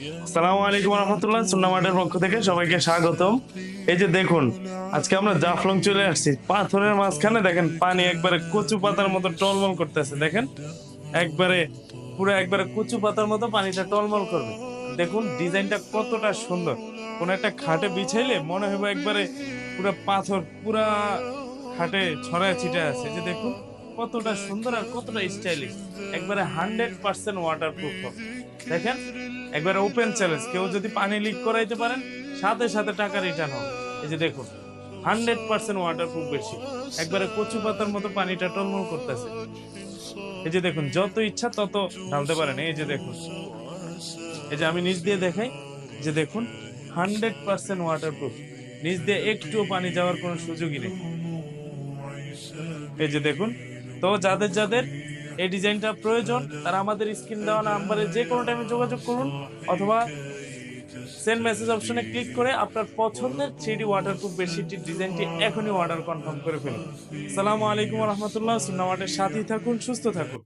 আসসালামু আলাইকুম রহমতুল্লাহ সুন্নামাটের পক্ষ থেকে সবাইকে স্বাগতম। এই যে দেখুন, আজকে আমরা জাফলং চলে আসছি। পাথরের মাঝখানে দেখেন পানি একবারে কচু পাতার মতো টলমল করতেছে, দেখেন? একবারে, পুরো একবারে কচু পাতার মতো পানিটা টলমল করবে। দেখুন, ডিজাইনটা কতটা সুন্দর। কোন একটা খাটে বিছাইলে মনে হবে একবারে পুরো পাথর, পুরা খাটে ছড়ায় ছিটে আছে। যে দেখুন, কতটা সুন্দর আর কতটা স্টাইলিশ একবারে হান্ড্রেড পার্সেন্ট ওয়াটার প্রুফ দেখেন, একবারে ওপেন চ্যালেঞ্জ কেউ যদি পানি লিক করাইতে পারেন, সাথে সাথে টাকা রিটার্ন হবে। এই যে দেখুন হান্ড্রেড পার্সেন্ট ওয়াটার প্রুফ বেশি একবারে কচু পাতার মতো পানিটা টলমল করতেছে। এই যে দেখুন, যত ইচ্ছা তত ঢালতে পারেন। এই যে দেখুন, এই যে আমি নিচ দিয়ে দেখাই যে দেখুন হান্ড্রেড পার্সেন্ট ওয়াটার প্রুফ নিচ দিয়ে একটুও পানি যাওয়ার কোনো সুযোগই নেই। এই যে দেখুন, তো যাদের যাদের এই ডিজাইনটা প্রয়োজন। তারা আমাদের স্ক্রিন দেওয়া নাম্বারে যে কোনো টাইমে যোগাযোগ করুন অথবা সেন্ড মেসেজ অপশনে ক্লিক করে আপনার পছন্দের থ্রি ডি ওয়াটারপ্রুফ বেডশিটটির ডিজাইনটি এখনই অর্ডার কনফার্ম করে ফেলুন। সালামু আলাইকুম রহমতুল্লাহ। সুন্নামাটের সাথেই থাকুন, সুস্থ থাকুন।